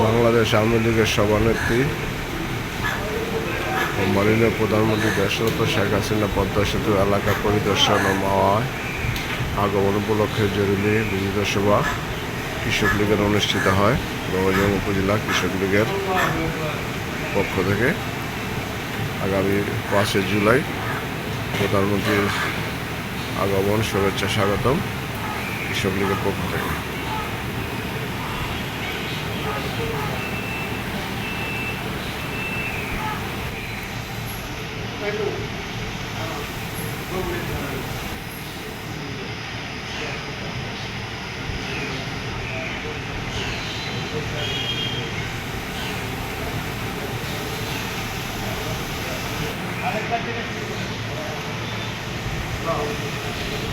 বাংলাদেশ আওয়ামী লীগের সভানেত্রী মাননীয় প্রধানমন্ত্রী দেশরত শেখ হাসিনা পদ্মা সেতু এলাকা পরিদর্শন ও মাওয়ায় আগমন উপলক্ষে জরুরি বিজিত সভা কৃষক লীগের অনুষ্ঠিত হয়। নবজং উপজেলা কৃষক লীগের পক্ষ থেকে আগামী পাঁচই জুলাই প্রধানমন্ত্রীর আগমন শুভেচ্ছা স্বাগতম কৃষক লীগের পক্ষ থেকে। પહેલું ગૌરી ધરાવ્યું Wow.